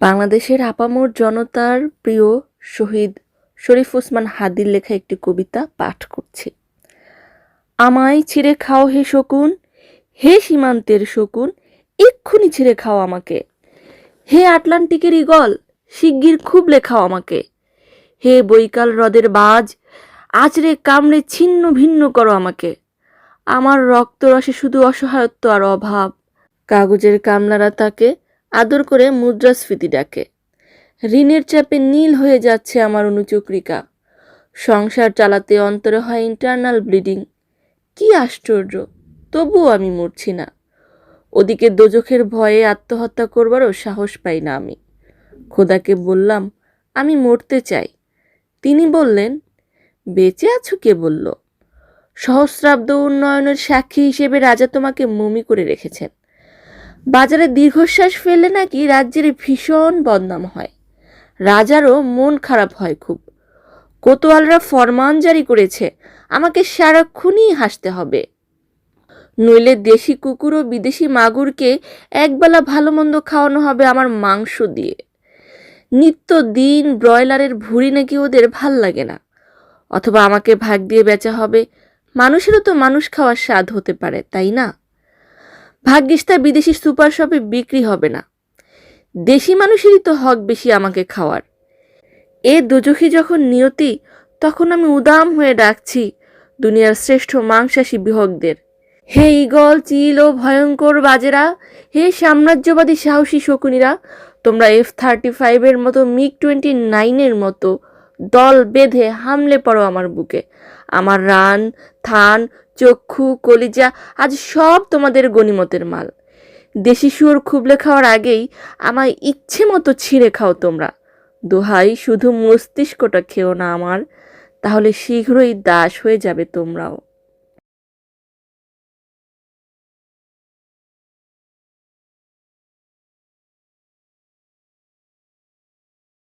বাংলাদেশের আপামর জনতার প্রিয় শহীদ শরীফ ওসমান হাদির লেখা একটি কবিতা পাঠ করছি। আমায় ছিঁড়ে খাও হে শকুন, হে সীমান্তের শকুন, এক্ষুনি ছিঁড়ে খাও আমাকে। হে আটলান্টিকের ইগল শিগগির খুব লেখাও আমাকে। হে বৈকাল হ্রদের বাজ আছড়ে কামড়ে ছিন্ন ভিন্ন করো আমাকে। আমার রক্তরসে শুধু অসহায়ত্ব আর অভাব। কাগজের কামলারা তাকে আদর করে মুদ্রাস্ফীতি ডাকে। ঋণের চাপে নীল হয়ে যাচ্ছে আমার অনুচক্রিকা। সংসার চালাতে অন্তরে হয় ইন্টারনাল ব্লিডিং কি আশ্চর্য, তবুও আমি মরছি না। ওদিকে দোজখের ভয়ে আত্মহত্যা করবারও সাহস পাই না আমি। খোদাকে বললাম, আমি মরতে চাই। তিনি বললেন, বেঁচে আছো কে বলল। সহস্রাব্দ উন্নয়নের সাক্ষী হিসেবে রাজা তোমাকে মমি করে রেখেছেন। বাজারে দীর্ঘশ্বাস ফেললে নাকি রাজ্যের ভীষণ বদনাম হয়। রাজারও মন খারাপ হয় খুব। কোতোয়ালরা ফরমান জারি করেছে, আমাকে সারাক্ষণই হাসতে হবে। নইলে দেশি কুকুর ও বিদেশি মাগুরকে একবেলা ভালো মন্দ খাওয়ানো হবে আমার মাংস দিয়ে। নিত্য দিন ব্রয়লারের ভুঁড়ি নাকি ওদের ভালো লাগে না। অথবা আমাকে ভাগ দিয়ে বেচা হবে। মানুষেরও তো মানুষ খাওয়ার স্বাদ হতে পারে, তাই না? ভাগ্যিস তা বিদেশি সুপার শপে বিক্রি হবে না। দেশি মানুষেরই তো হক বেশি আমাকে খাওয়ার। এ দুজখী যখন নিয়তি, তখন আমি উদাম হয়ে ডাকছি দুনিয়ার শ্রেষ্ঠ মাংসাশী বিহকদের। হে ইগল চিল ও ভয়ঙ্কর বাজেরা, হে সাম্রাজ্যবাদী সাহসী শকুনিরা, তোমরা এফ থার্টি ফাইভের মতো মিগ টোয়েন্টি নাইনের মতো দল বেঁধে হামলে পড়ো আমার বুকে। আমার রান, থান, চক্ষু, কলিজা, আজ সব তোমাদের গণিমতের মাল। দেশি সুর খুবলে খাওয়ার আগেই আমায় ইচ্ছে মতো ছিঁড়ে খাও তোমরা। দোহাই, শুধু মস্তিষ্কটা খেও না আমার, তাহলে শীঘ্রই দাস হয়ে যাবে তোমরাও।